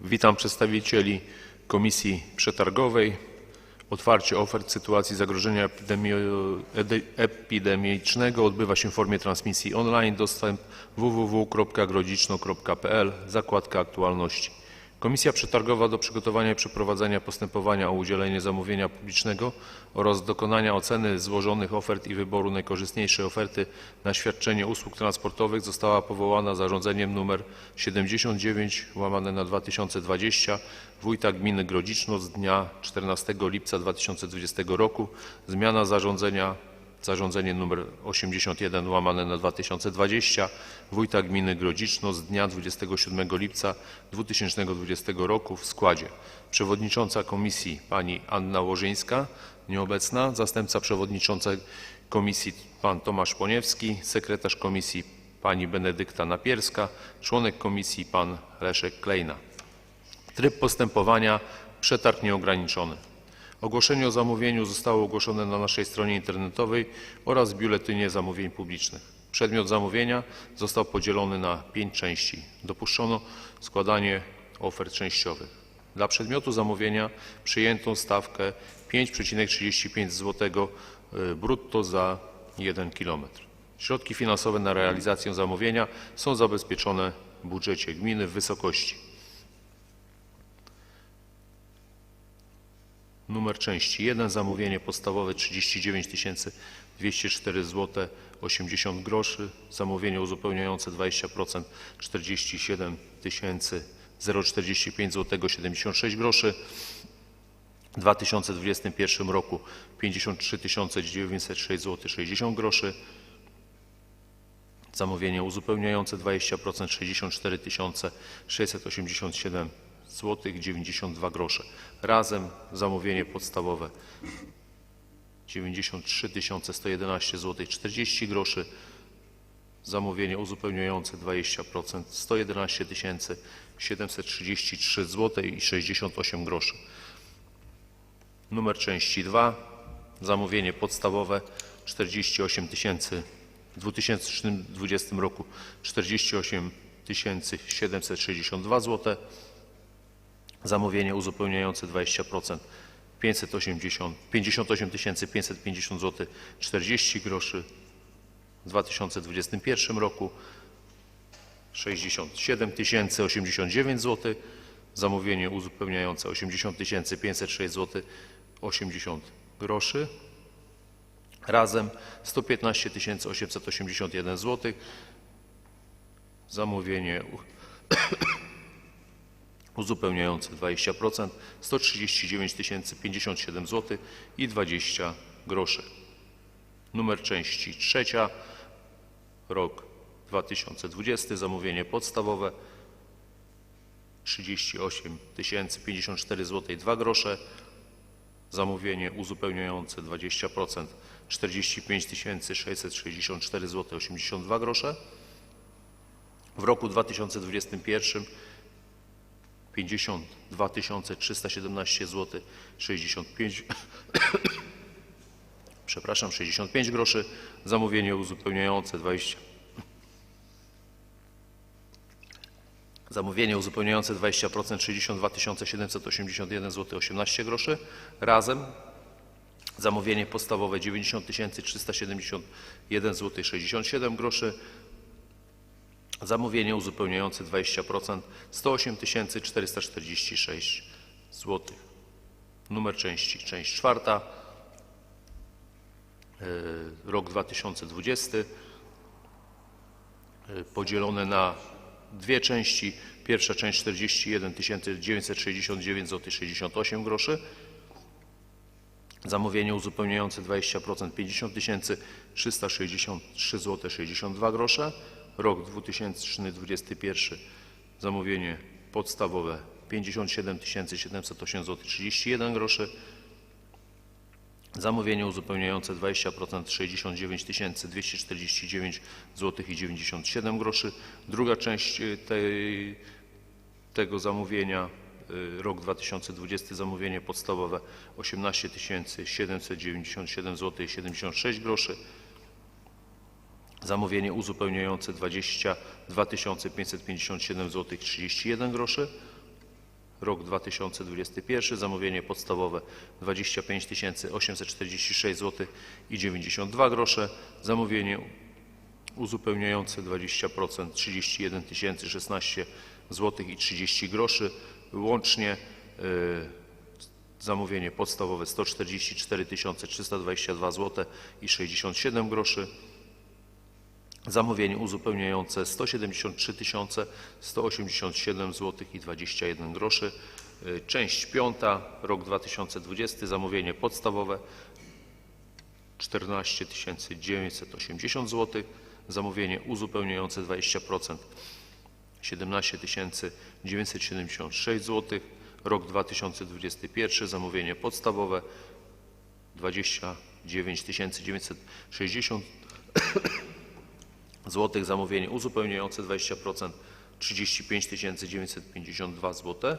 Witam przedstawicieli Komisji Przetargowej. Otwarcie ofert sytuacji zagrożenia epidemicznego odbywa się w formie transmisji online. Dostęp www.grodziczno.pl, zakładka aktualności. Komisja Przetargowa do przygotowania i przeprowadzenia postępowania o udzielenie zamówienia publicznego oraz dokonania oceny złożonych ofert i wyboru najkorzystniejszej oferty na świadczenie usług transportowych została powołana zarządzeniem nr 79 łamane na 2020 Wójta Gminy Grodziczno z dnia 14 lipca 2020 roku. Zmiana zarządzenia zarządzenie nr 81 łamane na 2020 Wójta Gminy Grodziczno z dnia 27 lipca 2020 roku w składzie przewodnicząca komisji pani Anna Łożyńska, nieobecna, zastępca przewodniczącej komisji pan Tomasz Poniewski, sekretarz komisji pani Benedykta Napierska, członek komisji pan Leszek Klejna. Tryb postępowania przetarg nieograniczony. Ogłoszenie o zamówieniu zostało ogłoszone na naszej stronie internetowej oraz w Biuletynie Zamówień Publicznych. Przedmiot zamówienia został podzielony na pięć części. Dopuszczono składanie ofert częściowych. Dla przedmiotu zamówienia przyjętą stawkę 5,35 zł y, brutto za 1 km. Środki finansowe na realizację zamówienia są zabezpieczone w budżecie gminy w wysokości Numer części 1. Zamówienie podstawowe 39 204 zł 80 groszy. Zamówienie uzupełniające 20% 47 045 zł 76 groszy. W 2021 roku 53 906 zł 60 groszy. Zamówienie uzupełniające 20% 64 687 zł 92 grosze. Razem zamówienie podstawowe 93 111 zł 40 groszy. Zamówienie uzupełniające 20% 111 733 zł i 68 groszy. Numer części 2. Zamówienie podstawowe 48 tysięcy w 2020 roku 48 762 zł. Zamówienie uzupełniające 20% 580, 58 550 zł 40 groszy. W 2021 roku 67 089 zł. Zamówienie uzupełniające 80 506 zł 80 groszy. Razem 115 881 zł. Zamówienie uzupełniające 20% 139 057 zł i 20 groszy. Numer części trzecia, rok 2020, zamówienie podstawowe 38 054 zł i 2 grosze. Zamówienie uzupełniające 20% 45 664 zł 82 grosze. W roku 2021 52 317 zł 65 przepraszam 65 groszy zamówienie uzupełniające 20 Zamówienie uzupełniające 20% 62 781 zł 18 groszy. Razem zamówienie podstawowe 90 371 zł 67 groszy Zamówienie uzupełniające 20% 108 446 zł. Numer części, część czwarta, yy, rok 2020, yy, podzielone na dwie części. Pierwsza część 41 969 zł 68 groszy. Zamówienie uzupełniające 20% 50 363 zł 62 grosze. Rok 2021 zamówienie podstawowe 57 708 zł 31 groszy. Zamówienie uzupełniające 20% 69 249 zł i 97 groszy. Druga część y, tej, tego zamówienia, y, rok 2020, zamówienie podstawowe 18 797 zł i 76 groszy. Zamówienie uzupełniające 22 557 zł 31 groszy. rok 2021, zamówienie podstawowe 25 846 zł i 92 grosze, zamówienie uzupełniające 20% 31 016 zł i 30 groszy, łącznie y, zamówienie podstawowe 144 322 zł i 67 groszy, zamówienie uzupełniające 173 187 zł i 21 groszy, Y, część piąta, rok 2020, zamówienie podstawowe 14 980 zł, zamówienie uzupełniające 20% 17 976 zł, rok 2021, zamówienie podstawowe 29 960 zł, zamówienie uzupełniające 20% 35 952 zł,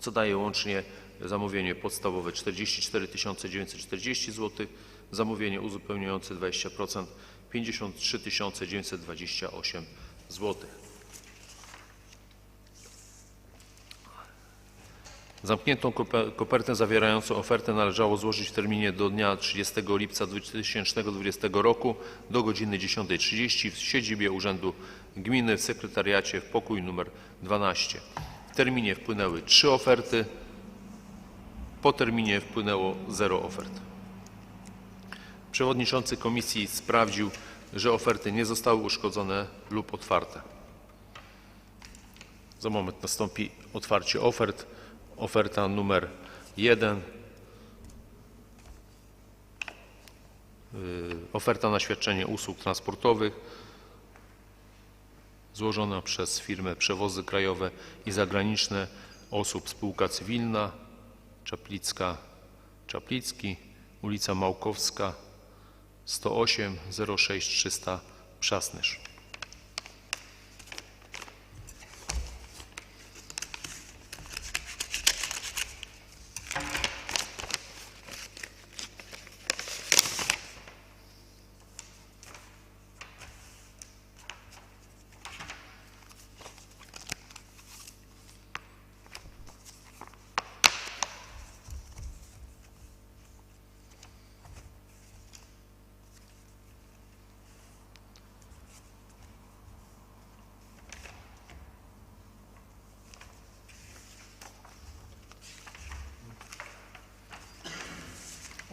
co daje łącznie zamówienie podstawowe 44 940 zł, zamówienie uzupełniające 20% 53 928 zł. Zamkniętą kope- kopertę zawierającą ofertę należało złożyć w terminie do dnia 30 lipca 2020 roku do godziny 10.30 w siedzibie Urzędu Gminy w sekretariacie w pokój numer 12. W terminie wpłynęły trzy oferty, po terminie wpłynęło zero ofert. Przewodniczący komisji sprawdził, że oferty nie zostały uszkodzone lub otwarte. Za moment nastąpi otwarcie ofert. Oferta numer 1. Oferta na świadczenie usług transportowych złożona przez firmę Przewozy Krajowe i Zagraniczne osób spółka cywilna Czaplicka Czaplicki, ulica Małkowska 108 06 300 Przasnysz.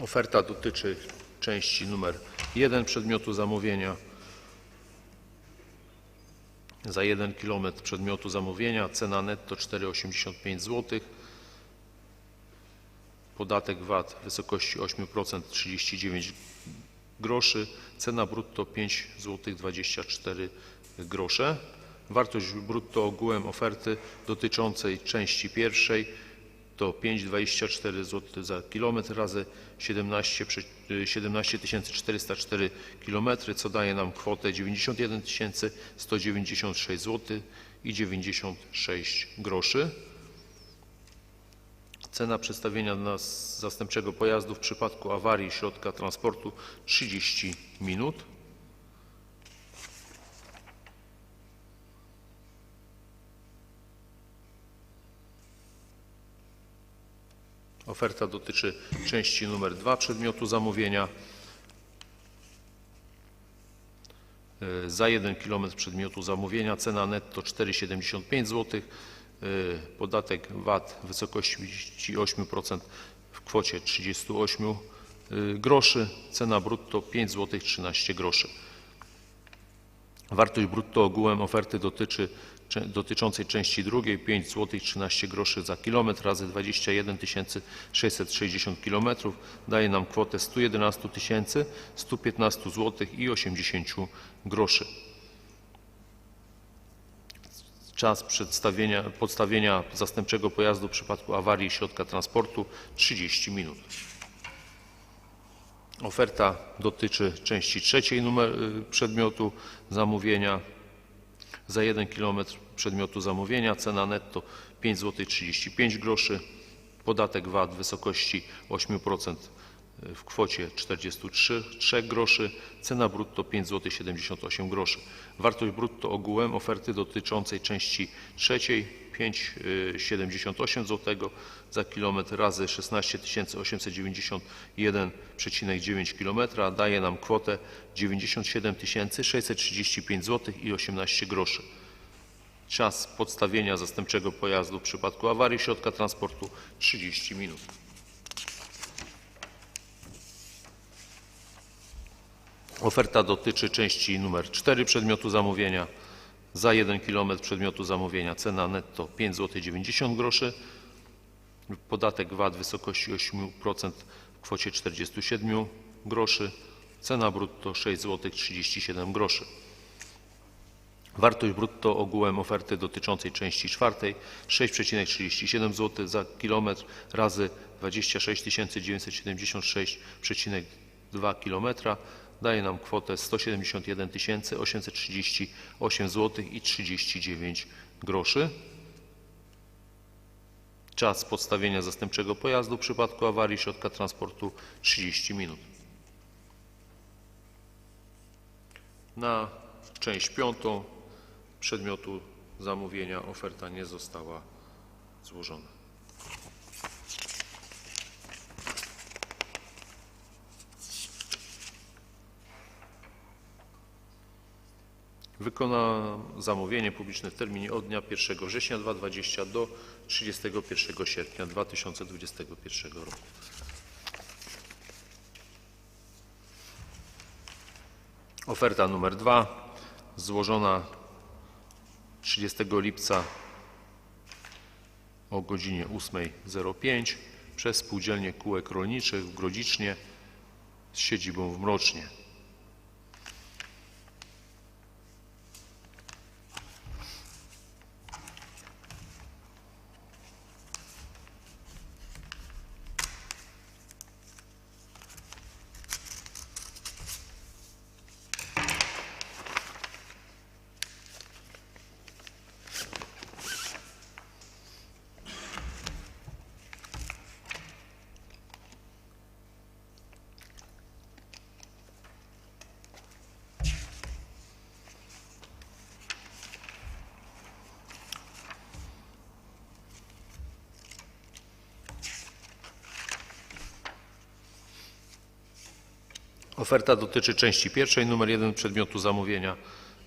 Oferta dotyczy części numer 1 przedmiotu zamówienia. Za 1 km przedmiotu zamówienia cena netto 4,85 zł. Podatek VAT w wysokości 8% 39 groszy. Cena brutto 5 zł 24 grosze. Wartość brutto ogółem oferty dotyczącej części pierwszej to 5,24 zł za kilometr razy 17, przy- y, 17 404 km, co daje nam kwotę 91 196 zł i 96 groszy. Cena przedstawienia na s- zastępczego pojazdu w przypadku awarii środka transportu 30 minut. Oferta dotyczy części numer 2 przedmiotu zamówienia. Y, Za 1 km przedmiotu zamówienia cena netto 4,75 zł. y, Podatek VAT w wysokości 8% w kwocie 38 y, groszy. Cena brutto 5 zł 13 groszy. Wartość brutto ogółem oferty dotyczy, dotyczącej części drugiej 5 zł 13 groszy za kilometr razy 21 660 km daje nam kwotę 111 115 zł i 80 groszy. Czas przedstawienia, podstawienia zastępczego pojazdu w przypadku awarii środka transportu 30 minut. Oferta dotyczy części trzeciej numer, y, przedmiotu zamówienia. Za 1 km przedmiotu zamówienia cena netto 5 zł 35 groszy. Podatek VAT w wysokości 8% w kwocie 43 3 groszy. Cena brutto 5 zł 78 groszy. Wartość brutto ogółem oferty dotyczącej części trzeciej 5,78 zł za kilometr razy 16 891,9 km daje nam kwotę 97 635 zł i 18 groszy. Czas podstawienia zastępczego pojazdu w przypadku awarii środka transportu 30 minut. Oferta dotyczy części numer 4 przedmiotu zamówienia. Za 1 km przedmiotu zamówienia cena netto 5 zł 90 groszy. Podatek VAT w wysokości 8% w kwocie 47 groszy. Cena brutto 6 zł 37 groszy. Wartość brutto ogółem oferty dotyczącej części czwartej 6,37 zł za kilometr razy 26 976,2 km daje nam kwotę 171 838 zł i 39 groszy. Czas podstawienia zastępczego pojazdu w przypadku awarii środka transportu 30 minut. Na część piątą przedmiotu zamówienia oferta nie została złożona. Wykona zamówienie publiczne w terminie od dnia 1 września 2020 do 31 sierpnia 2021 roku. Oferta numer 2 złożona 30 lipca o godzinie 8.05 przez Spółdzielnię Kółek Rolniczych w Grodzicznie z siedzibą w Mrocznie. Oferta dotyczy części pierwszej numer 1 przedmiotu zamówienia.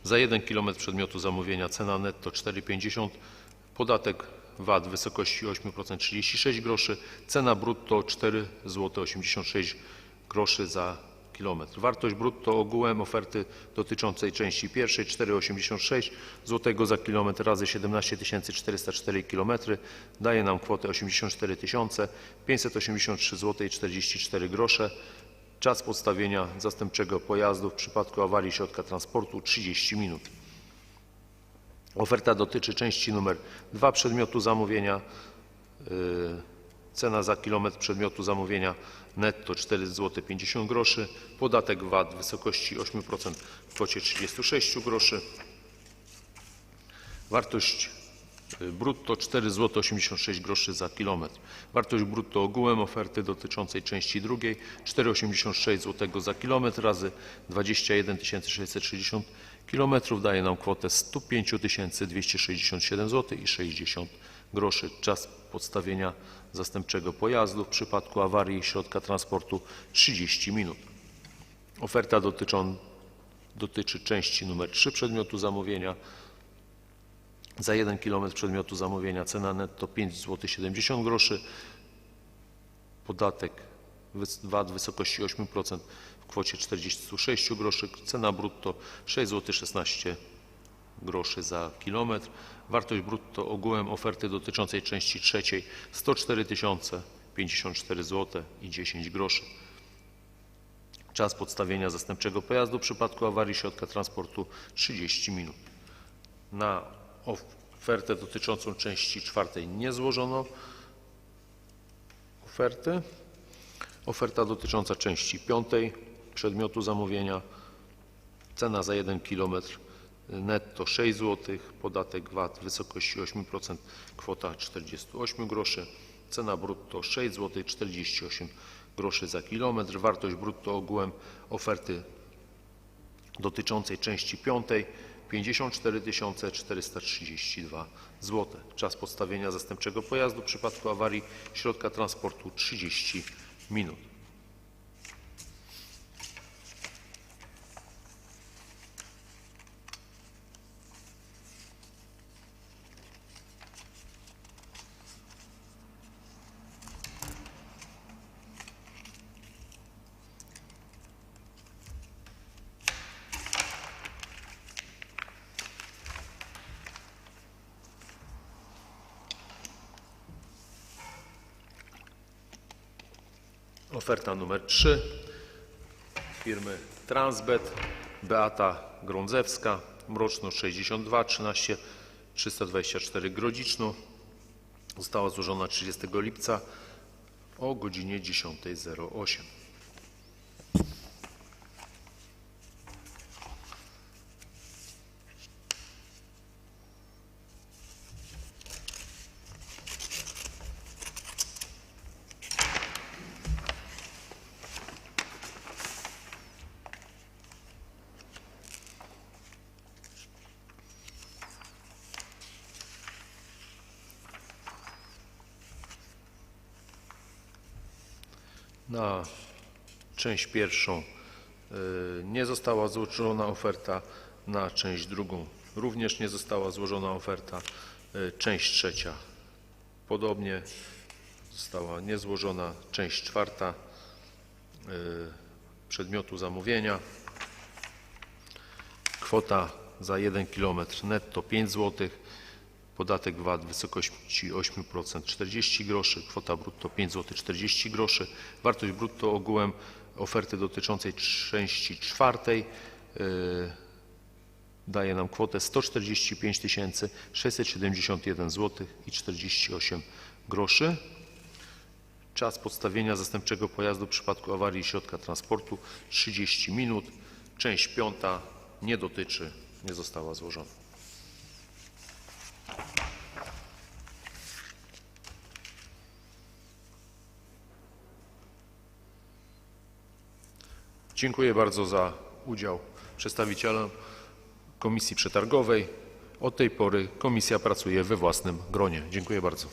Za 1 km przedmiotu zamówienia cena netto 4,50, podatek VAT w wysokości 8% 36 groszy, cena brutto 4 zł 86 groszy za kilometr. Wartość brutto ogółem oferty dotyczącej części pierwszej 4,86 zł za kilometr razy 17 404 km daje nam kwotę 84 583 zł i 44 grosze. Czas podstawienia zastępczego pojazdu w przypadku awarii środka transportu 30 minut. Oferta dotyczy części numer 2 przedmiotu zamówienia. Yy, Cena za kilometr przedmiotu zamówienia netto 4 zł 50 groszy. Podatek VAT w wysokości 8% w kwocie 36 groszy. Wartość brutto 4 zł 86 groszy za kilometr. Wartość brutto ogółem oferty dotyczącej części drugiej 4,86 zł za kilometr razy 21 660 km daje nam kwotę 105 267 zł i 60 groszy. Czas podstawienia zastępczego pojazdu w przypadku awarii środka transportu 30 minut. Oferta dotyczą, dotyczy części numer 3 przedmiotu zamówienia. Za 1 km przedmiotu zamówienia cena netto 5 zł 70 groszy. Podatek VAT w wysokości 8% w kwocie 46 groszy. Cena brutto 6 zł 16 groszy za kilometr. Wartość brutto ogółem oferty dotyczącej części trzeciej 104 054 zł i 10 groszy. Czas podstawienia zastępczego pojazdu w przypadku awarii środka transportu 30 minut. Na ofertę dotyczącą części czwartej nie złożono oferty. Oferta dotycząca części piątej przedmiotu zamówienia. Cena za 1 km netto 6 zł, podatek VAT w wysokości 8%, kwota 48 groszy. Cena brutto 6 zł 48 groszy za kilometr. Wartość brutto ogółem oferty dotyczącej części piątej 54 432 zł. Czas podstawienia zastępczego pojazdu w przypadku awarii środka transportu 30 minut. Oferta numer 3 firmy Transbet, Beata Grądzewska, Mroczno 62, 13 324 Grodziczno. Została złożona 30 lipca o godzinie 10.08. Na część pierwszą y, nie została złożona oferta, na część drugą. Również nie została złożona oferta, Y, część trzecia. Podobnie została niezłożona, część czwarta y, przedmiotu zamówienia. Kwota za 1 km netto 5 zł, podatek VAT w wysokości 8% 40 groszy, kwota brutto 5 zł 40 groszy, wartość brutto ogółem oferty dotyczącej części czwartej y, daje nam kwotę 145 671 zł i 48 groszy. Czas podstawienia zastępczego pojazdu w przypadku awarii środka transportu 30 minut. Część piąta nie dotyczy, nie została złożona. Dziękuję bardzo za udział przedstawicielom Komisji Przetargowej. Od tej pory komisja pracuje we własnym gronie. Dziękuję bardzo.